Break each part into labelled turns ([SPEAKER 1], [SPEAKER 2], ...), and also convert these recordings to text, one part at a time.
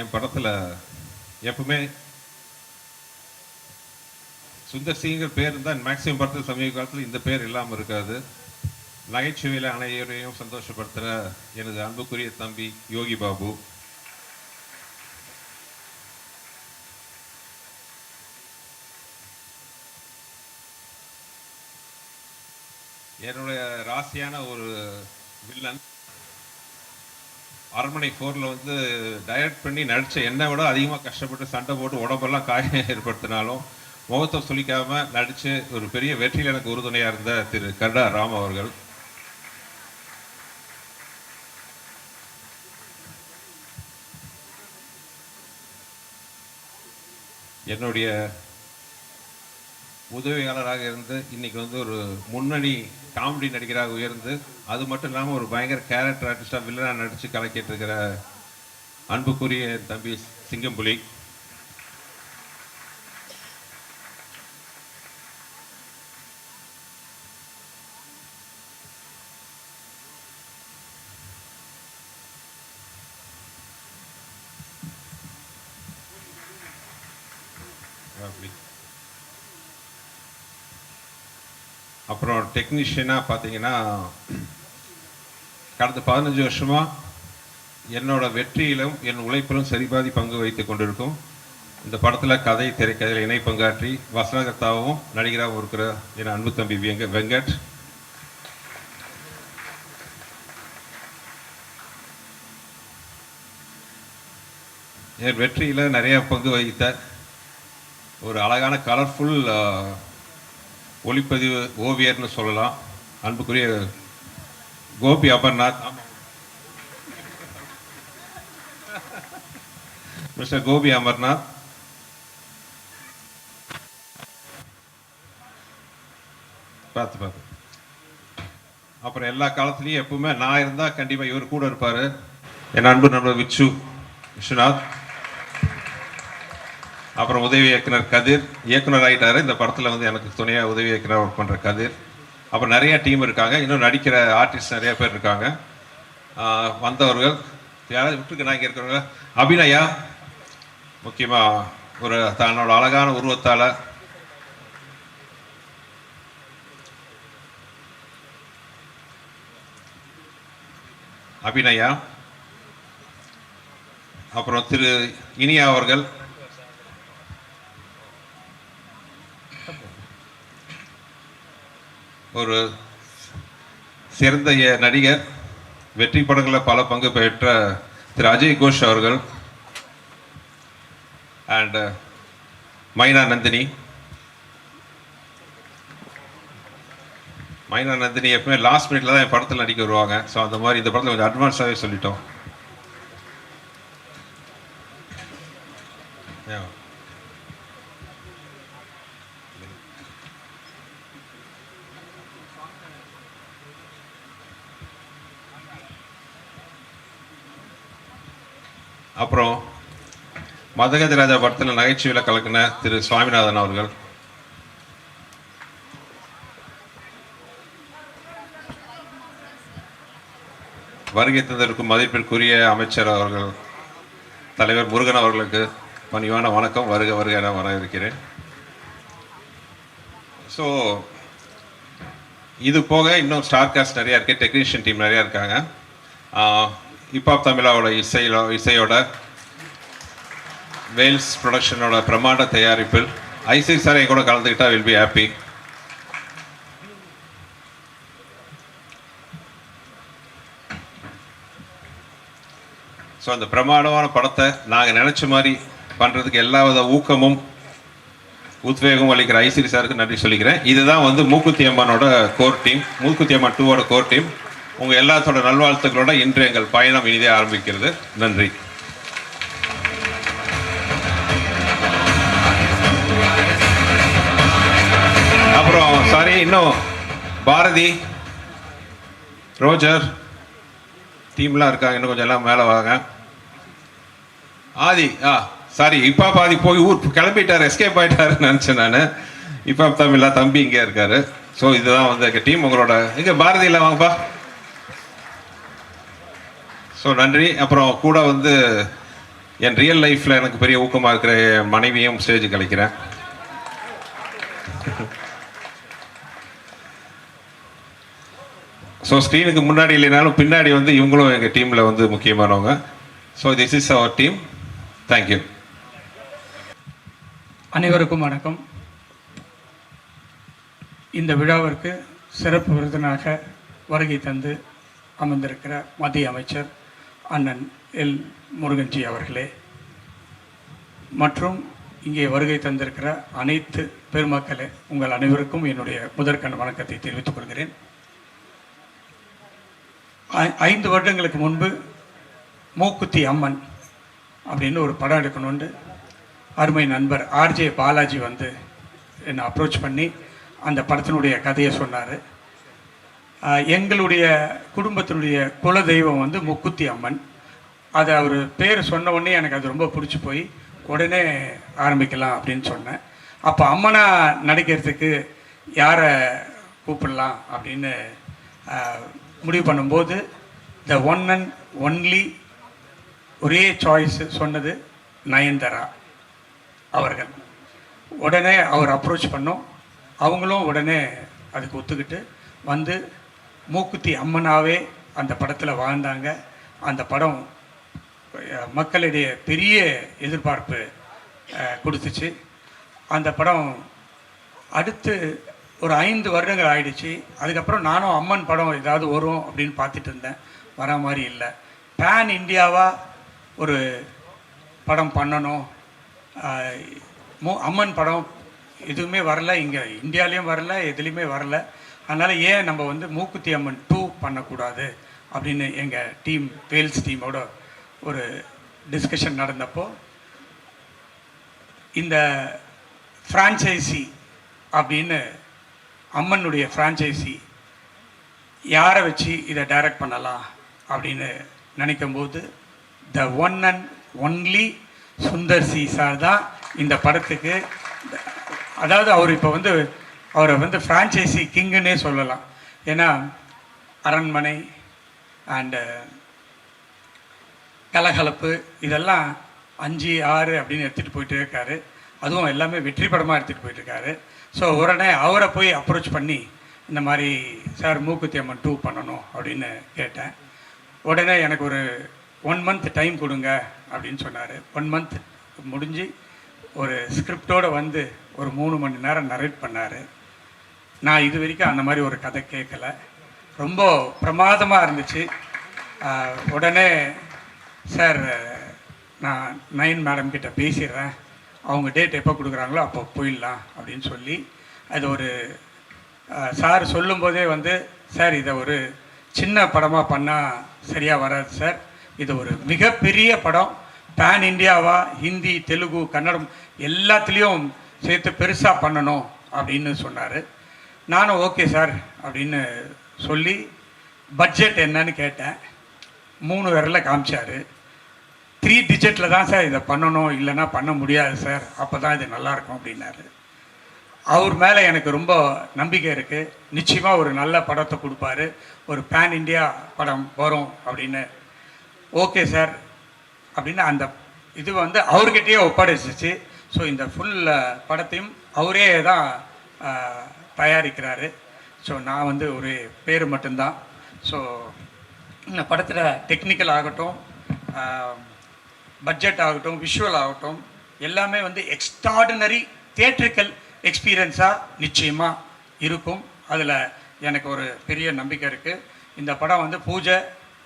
[SPEAKER 1] என் படத்தில் எப்பவுமே சுந்தர் சிங்கிற பேர் தான் மேக்ஸிமம் படத்தில் சமீப காலத்தில் இந்த பேர் இல்லாமல் இருக்காது. நகைச்சுவையில் அனைவரையும் சந்தோஷப்படுத்துகிற எனது அன்புக்குரிய தம்பி யோகி பாபு. என்னுடைய ராசியான ஒரு வில்லன் அரண்மனை ஃபோரில் வந்து டயட் பண்ணி நடித்த என்னை விட அதிகமாக கஷ்டப்பட்டு சண்டை போட்டு உடம்பெல்லாம் காயம் ஏற்படுத்தினாலும் முகத்தை சுளிக்காம நடித்து ஒரு பெரிய வெற்றியில் எனக்கு உறுதுணையாக இருந்த திரு கருடா ராம் அவர்கள். என்னுடைய உதவியாளராக இருந்து இன்னைக்கு வந்து ஒரு முன்னணி காமெடி நடிகராக உயர்ந்து அது மட்டும் இல்லாமல் ஒரு பயங்கர கேரக்டர் ஆர்டிஸ்டாக வில்லனாக நடித்து கலக்கிட்டு இருக்கிற அன்புக்குரிய தம்பி சிங்கம்புலி அப்படி அப்புறம் டெக்னீஷியனாக பார்த்தீங்கன்னா கடந்த பதினஞ்சு வருஷமா என்னோட வெற்றியிலும் என் உழைப்பிலும் சரிபாதி பங்கு வைத்து கொண்டிருக்கும். இந்த படத்தில் கதை திரைக்கதையில் இணை பங்காற்றி வசனகர்த்தாவும் நடிகராகவும் இருக்கிற என் அன்பு தம்பி வெங்க வெங்கட். என் வெற்றியில் நிறைய பங்கு வகித்த ஒரு அழகான கலர்ஃபுல் ஒளிப்பதிவு ஓவியர்னு சொல்லலாம். அன்புக்குரிய கோபி அமர்நாத். மிஸ்டர் கோபி அமர்நாத். பார்த்து பார்த்து. அப்புறம் எல்லா காலத்துலேயும் எப்பவுமே நான் இருந்தால் கண்டிப்பாக இவர் கூட இருப்பார். என் அன்பு நண்பர் விச்சு விஸ்வநாத். அப்புறம் உதவி இயக்குனர் கதிர். இயக்குனர் ஆகிட்டாரு இந்த படத்தில் வந்து எனக்கு துணையாக உதவி இயக்குனர் ஒர்க் பண்ணுற கதிர். அப்புறம் நிறைய டீம் இருக்காங்க. இன்னும் நடிக்கிற ஆர்டிஸ்ட் நிறைய பேர் இருக்காங்க. வந்தவர்கள். யாராவது விட்டுருக்கு நான் இங்கே இருக்கிறவங்க அபிநயா முக்கியமாக ஒரு தன்னோட அழகான உருவத்தால். அபிநயா. அப்புறம் திரு இனியா அவர்கள். ஒரு சிறந்த நடிகர் வெற்றி படங்களில் பல பங்கு பெற்ற திரு அஜய் கோஷ் அவர்கள் அண்ட் uh, மைனா நந்தினி. மைனா நந்தினி எப்பவுமே லாஸ்ட் மினிட்ல தான் என் படத்தில் நடிக்க வருவாங்க. ஸோ அந்த மாதிரி இந்த படத்தில் கொஞ்சம் அட்வான்ஸாகவே சொல்லிட்டோம். அப்புறம் மதகதி ராஜா படத்தில் நகைச்சுவையில் கலக்கின திரு சுவாமிநாதன் அவர்கள். வருகை தந்திருக்கும் மதிப்பிற்குரிய அமைச்சர் அவர்கள் தலைவர் முருகன் அவர்களுக்கு பணிவான வணக்கம். வருக வருக என இருக்கிறேன் ஸோ இது போக இன்னும் ஸ்டார் காஸ்ட் நிறையா இருக்குது டெக்னீஷியன் டீம் நிறையா இருக்காங்க. ஹிப்ஹாப் தமிழாவோட இசையில இசையோட வேல்ஸ் ப்ரொடக்ஷனோட பிரமாண்ட தயாரிப்பில் ஐசி சார் என் கூட கலந்துக்கிட்டா வில் பி ஹாப்பி ஸோ அந்த பிரமாண்டமான படத்தை நாங்கள் நினச்ச மாதிரி பண்ணுறதுக்கு எல்லா வித ஊக்கமும் உத்வேகம் அளிக்கிற ஐசிரி சாருக்கு நன்றி சொல்லிக்கிறேன். இதுதான் வந்து மூக்குத்தி அம்மனோட கோர் டீம் மூக்குத்தி அம்மன் டூவோட கோர் டீம் உங்கள் எல்லாத்தோட நல்வாழ்த்துக்களோட இன்று எங்கள் பயணம் இனிதே ஆரம்பிக்கிறது. நன்றி. அப்புறம் சாரி இன்னும் பாரதி ரோஜர் டீம்லாம் இருக்காங்க இன்னும் கொஞ்சம் எல்லாம் மேலே வாங்க. ஆதி ஆ சாரி இப்போ பாதி போய் ஊர் கிளம்பிட்டார் எஸ்கேப் ஆயிட்டாருன்னு நினச்சேன் நான். இப்போ தமிழா தம்பி இங்கே இருக்காரு. ஸோ இதுதான் வந்து டீம் உங்களோட இங்கே பாரதியில் வாங்கப்பா. ஸோ நன்றி. அப்புறம் கூட வந்து என் ரியல் லைஃப்பில் எனக்கு பெரிய ஊக்கமாக இருக்கிற என் மனைவியும் ஸ்டேஜுக்கு அழைக்கிறேன். ஸோ ஸ்க்ரீனுக்கு முன்னாடி இல்லைனாலும் பின்னாடி வந்து இவங்களும் எங்கள் டீமில் வந்து முக்கியமானவங்க. So this is our team thank you
[SPEAKER 2] அனைவருக்கும் வணக்கம். இந்த விழாவிற்கு சிறப்பு விருதினாக வருகை தந்து அமர்ந்திருக்கிற மத்திய அமைச்சர் அண்ணன் எல். முருகன்ஜி அவர்களே. மற்றும் இங்கே வருகை தந்திருக்கிற அனைத்து பெருமக்களே உங்கள் அனைவருக்கும் என்னுடைய முதற்கண் வணக்கத்தை தெரிவித்துக் கொள்கிறேன். ஐ- ஐந்து வருடங்களுக்கு முன்பு மூக்குத்தி அம்மன் அப்படின்னு ஒரு படம் எடுக்கணுண்டு அருமை நண்பர் ஆர்ஜே பாலாஜி வந்து என்னை அப்ரோச் பண்ணி அந்த படத்தினுடைய கதையை சொன்னார். எங்களுடைய குடும்பத்தினுடைய குல தெய்வம் வந்து முக்குத்தி அம்மன். அதை அவர் பேர் சொன்ன உடனே எனக்கு அது ரொம்ப பிடிச்சி போய் உடனே ஆரம்பிக்கலாம் அப்படின்னு சொன்னேன். அப்போ அம்மனாக நடிக்கிறதுக்கு யாரை கூப்பிடலாம் அப்படின்னு முடிவு பண்ணும்போது த ஒன் அண்ட் ஒன்லி ஒரே சாய்ஸ் சொன்னது நயன்தாரா அவர்கள். உடனே அவர் அப்ரோச் பண்ணோம். அவங்களும் உடனே அதுக்கு ஒத்துக்கிட்டு வந்து மூக்குத்தி அம்மனாவே அந்த படத்தில் வாழ்ந்தாங்க. அந்த படம் மக்களிடையே பெரிய எதிர்பார்ப்பு கொடுத்துச்சு. அந்த படம் அடுத்து ஒரு ஐந்து வருடங்கள் ஆயிடுச்சு. அதுக்கப்புறம் நானும் அம்மன் படம் ஏதாவது வரும் அப்படின்னு பார்த்துட்டு இருந்தேன். வர மாதிரி இல்லை. பேன் இந்தியாவாக ஒரு படம் பண்ணணும். ஆஹ் அம்மன் படம் எதுவுமே வரல. இங்கே இந்தியாலேயும் வரல எதுலேயுமே வரல. அதனால் ஏன் நம்ம வந்து மூக்குத்தி அம்மன் டூ பண்ணக்கூடாது அப்படின்னு எங்கள் டீம் வேல்ஸ் டீமோட ஒரு டிஸ்கஷன் நடந்தப்போ இந்த ஃப்ரான்ச்சைசி அப்படின்னு அம்மனுடைய ஃப்ரான்ச்சைசி யாரை வச்சு இதை டைரக்ட் பண்ணலாம் அப்படின்னு நினைக்கும்போது the one and only Sundar C sir தான் இந்த படத்துக்கு அதாவது அவர் இப்போ வந்து அவரை வந்து ஃப்ரான்ச்சைசி கிங்குன்னே சொல்லலாம். ஏன்னா அரண்மனை அண்டு uh, கலகலப்பு இதெல்லாம் அஞ்சு ஆறு அப்படின்னு எடுத்துகிட்டு போயிட்டு இருக்காரு. அதுவும் எல்லாமே வெற்றி படமாக எடுத்துகிட்டு போயிட்டுருக்காரு ஸோ உடனே அவரை போய் அப்ரோச் பண்ணி இந்த மாதிரி சார் மூக்குத்தி அம்மன் டூ பண்ணணும் அப்படின்னு கேட்டேன். உடனே எனக்கு ஒரு ஒன் மந்த் டைம் கொடுங்க அப்படின்னு சொன்னார். ஒன் மந்த் முடிஞ்சு ஒரு ஸ்கிரிப்டோடு வந்து ஒரு மூணு மணி நேரம் நரேட் பண்ணார். நான் இது வரைக்கும் அந்த மாதிரி ஒரு கதை கேட்கல. ரொம்ப பிரமாதமாக இருந்துச்சு. உடனே சார் நான் நயன் மேடம் கிட்ட பேசிடுறேன். அவங்க டேட் எப்போ கொடுக்குறாங்களோ அப்போ போயிடலாம் அப்படின்னு சொல்லி அது ஒரு சார் சொல்லும்போதே வந்து சார் இதை ஒரு சின்ன படமாக பண்ணால் சரியாக வராது சார். இது ஒரு மிகப்பெரிய படம். பேன் இந்தியாவா ஹிந்தி தெலுங்கு கன்னடம் எல்லாத்துலேயும் சேர்த்து பெருசாக பண்ணணும் அப்படின்னு சொன்னார். நானும் ஓகே சார் அப்படின்னு சொல்லி பட்ஜெட் என்னன்னு கேட்டேன். மூணு விரல காமிச்சார். த்ரீ டிஜிட்டில் தான் சார் இதை பண்ணணும். இல்லைன்னா பண்ண முடியாது சார். அப்போ தான் இது நல்லாயிருக்கும் அப்படின்னாரு. அவர் மேலே எனக்கு ரொம்ப நம்பிக்கை இருக்குது நிச்சயமாக ஒரு நல்ல படத்தை கொடுப்பாரு. ஒரு பேன் இந்தியா படம் வரும் அப்படின்னு. ஓகே சார் அப்படின்னு அந்த இது வந்து அவர்கிட்டயே ஒப்படைச்சிச்சு. ஸோ இந்த ஃபுல் படத்தையும் அவரே தான் தயாரிக்கிறாரு. ஸோ நான் வந்து ஒரு பேர் மட்டும்தான். ஸோ இந்த படத்தில் டெக்னிக்கல் ஆகட்டும் பட்ஜெட் ஆகட்டும் விஷுவல் ஆகட்டும் எல்லாமே வந்து எக்ஸ்ட்ராடினரி தியேட்ரிக்கல் எக்ஸ்பீரியன்ஸாக நிச்சயமாக இருக்கும். அதில் எனக்கு ஒரு பெரிய நம்பிக்கை இருக்குது இந்த படம் வந்து பூஜை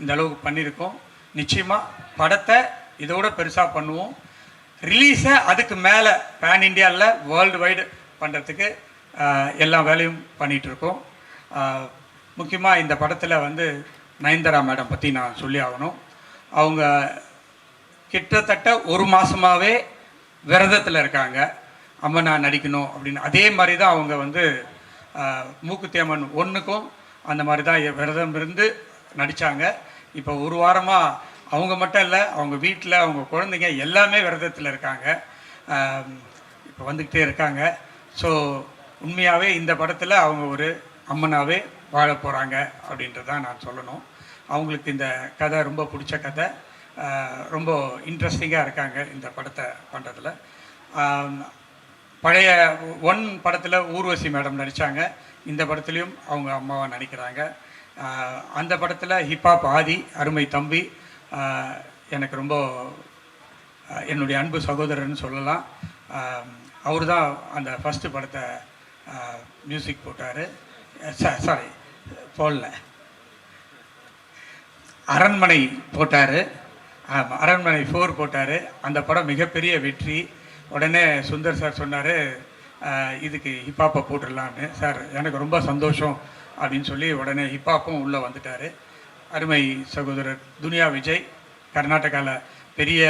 [SPEAKER 2] இந்த அளவுக்கு பண்ணியிருக்கோம். நிச்சயமாக படத்தை இதோட பெருசாக பண்ணுவோம். ரிலீஸை அதுக்கு மேலே பேன் இந்தியாவில் வேர்ல்டு வைடு பண்ணுறதுக்கு எல்லா வேலையும் பண்ணிகிட்ருக்கோம் முக்கியமாக இந்த படத்தில் வந்து நயன்தாரா மேடம் பற்றி நான் சொல்லி ஆகணும். அவங்க கிட்டத்தட்ட ஒரு மாதமாகவே விரதத்தில் இருக்காங்க. அம்மனா நான் நடிக்கணும் அப்படின்னு. அதே மாதிரி தான் அவங்க வந்து மூக்குத்தேமன் ஒன்றுக்கும் அந்த மாதிரி தான் விரதம் இருந்து நடித்தாங்க இப்போ ஒரு வாரமாக அவங்க மட்டும் இல்லை அவங்க வீட்டில் அவங்க குழந்தைங்க எல்லாமே விரதத்தில் இருக்காங்க. இப்போ வந்துக்கிட்டே இருக்காங்க. ஸோ உண்மையாகவே இந்த படத்தில் அவங்க ஒரு அம்மனாகவே வாழ போகிறாங்க அப்படின்றதான் நான் சொல்லணும். அவங்களுக்கு இந்த கதை ரொம்ப பிடிச்ச கதை. ரொம்ப இன்ட்ரெஸ்டிங்காக இருக்காங்க இந்த படத்தை பண்ணுறதுல பழைய ஒன் படத்தில் ஊர்வசி மேடம் நடித்தாங்க இந்த படத்துலேயும் அவங்க அம்மாவை நடிக்கிறாங்க. அந்த படத்தில் ஹிப்ஹாப் ஆதி அருமை தம்பி. எனக்கு ரொம்ப என்னுடைய அன்பு சகோதரர்னு சொல்லலாம். அவர் தான் அந்த ஃபஸ்ட்டு படத்தை மியூசிக் போட்டார். சாரி போடல. அரண்மனை போட்டார். ஆமாம் அரண்மனை ஃபோர் போட்டார். அந்த படம் மிகப்பெரிய வெற்றி. உடனே சுந்தர் சார் சொன்னார் இதுக்கு ஹிப்ஹாப்பை போட்டுடலான்னு சார் எனக்கு ரொம்ப சந்தோஷம் அப்படின்னு சொல்லி உடனே ஹிப்ஹாப்பும் உள்ளே வந்துட்டார். அருமை சகோதரர் துனியா விஜய் கர்நாடகாவில் பெரிய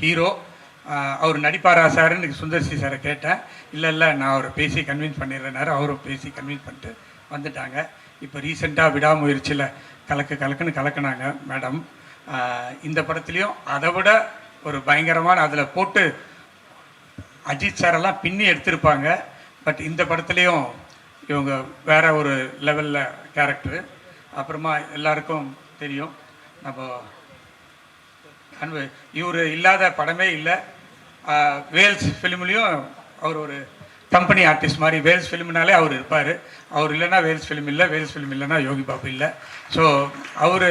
[SPEAKER 2] ஹீரோ அவர் நடிப்பாரா சார்னு சுந்தர் சி சாரை கேட்டேன். இல்லை இல்லை நான் அவரை பேசி கன்வின்ஸ் பண்ணிடுறேனாரு அவரும் பேசி கன்வின்ஸ் பண்ணிட்டு வந்துட்டாங்க. இப்போ ரீசெண்டாக விடாமுயற்சியில் கலக்கு கலக்குன்னு கலக்குனாங்க மேடம் இந்த படத்துலேயும் அதை விட ஒரு பயங்கரமான அதில் போட்டு அஜித் சாரெல்லாம் பின்னி எடுத்திருப்பாங்க. பட் இந்த படத்துலேயும் இவங்க வேற ஒரு லெவலில் கேரக்டரு அப்புறமா எல்லாருக்கும் தெரியும். நம்ம அன்பு இவர் இல்லாத படமே இல்லை. வேல்ஸ் ஃபிலிம்லேயும் அவர் ஒரு கம்பெனி ஆர்டிஸ்ட் மாதிரி வேல்ஸ் ஃபிலிம்னாலே அவர் இருப்பார். அவர் இல்லைன்னா வேல்ஸ் ஃபிலிம் இல்லை வேல்ஸ் ஃபிலிம் இல்லைன்னா யோகி பாபு இல்லை. ஸோ அவர்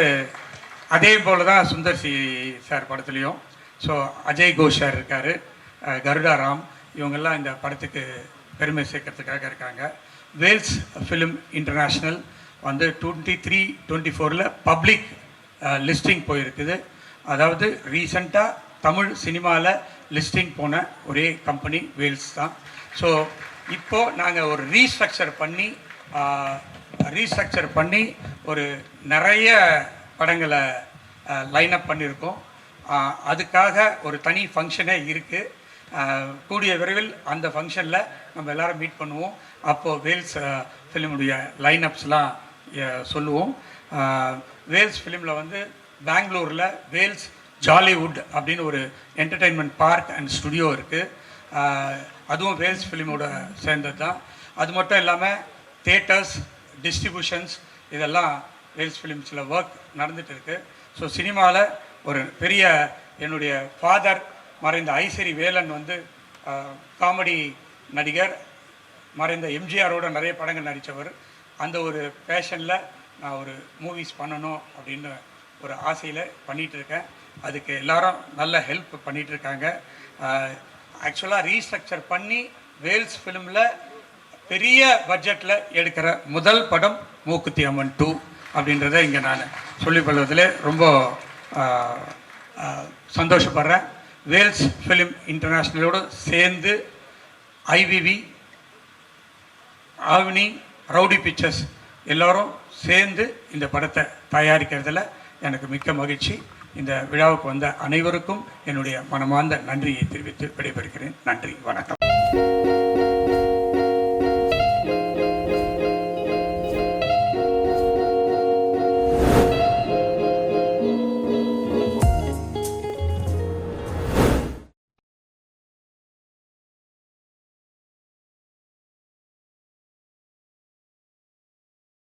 [SPEAKER 2] அதே போல் தான் சுந்தர் சி சார் படத்துலேயும். ஸோ அஜய் கோஷ் சார் இருக்கார் கருடா ராம் இவங்கெல்லாம் இந்த படத்துக்கு பெருமை சேர்க்கறதுக்காக இருக்காங்க. வேல்ஸ் ஃபிலிம் இன்டர்நேஷ்னல் வந்து டுவெண்ட்டி த்ரீ டுவெண்ட்டி ஃபோரில் பப்ளிக் லிஸ்டிங் போயிருக்குது. அதாவது ரீசண்டாக தமிழ் சினிமாவில் லிஸ்டிங் போன ஒரே கம்பெனி வேல்ஸ் தான். ஸோ இப்போது நாங்கள் ஒரு ரீஸ்ட்ரக்சர் பண்ணி ரீஸ்ட்ரக்சர் பண்ணி ஒரு நிறைய படங்களை லைன் அப் பண்ணியிருக்கோம். அதுக்காக ஒரு தனி ஃபங்க்ஷனே இருக்குது கூடிய விரைவில் அந்த ஃபங்க்ஷனில் நம்ம எல்லாரும் மீட் பண்ணுவோம். அப்போது வேல்ஸ் ஃபிலிமுடைய லைன் அப்ஸ்லாம் சொல்லுவோம். வேல்ஸ் ஃபிலிமில் வந்து பெங்களூரில் வேல்ஸ் ஜாலிவுட் அப்படின்னு ஒரு என்டர்டெயின்மெண்ட் பார்க் அண்ட் ஸ்டுடியோ இருக்குது அதுவும் வேல்ஸ் ஃபிலிமோட சேர்ந்தது தான் அது மட்டும் இல்லாமல் தேட்டர்ஸ் டிஸ்ட்ரிபியூஷன்ஸ் இதெல்லாம் வேல்ஸ் ஃபிலிம்ஸில் ஒர்க் நடந்துட்டு இருக்கு. ஸோ சினிமாவில் ஒரு பெரிய என்னுடைய ஃபாதர் மறைந்த ஐசரி வேலன் வந்து காமெடி நடிகர் மறைந்த எம்ஜிஆரோட நிறைய படங்கள் நடித்தவர் அந்த ஒரு பேஷனில் நான் ஒரு மூவிஸ் பண்ணணும் அப்படின்னு ஒரு ஆசையில் பண்ணிகிட்டு இருக்கேன். அதுக்கு எல்லாரும் நல்ல ஹெல்ப் பண்ணிகிட்டு இருக்காங்க ஆக்சுவலாக ரீஸ்ட்ரக்சர் பண்ணி வேல்ஸ் ஃபிலிமில் பெரிய பட்ஜெட்டில் எடுக்கிற முதல் படம் மூக்குத்தி அம்மன் டூ அப்படின்றத இங்கே நான் சொல்லிக்கொள்வதில் ரொம்ப சந்தோஷப்படுறேன். வேல்ஸ் ஃபிலிம் இன்டர்நேஷ்னலோடு சேர்ந்து ஐவிவி ஆவினி ரவுடி பிக்சர்ஸ் எல்லோரும் சேர்ந்து இந்த படத்தை தயாரிக்கிறதுல எனக்கு மிக்க மகிழ்ச்சி. இந்த விழாவுக்கு வந்த அனைவருக்கும் என்னுடைய மனமார்ந்த நன்றியை தெரிவித்து விடைபெறுகிறேன். நன்றி வணக்கம்.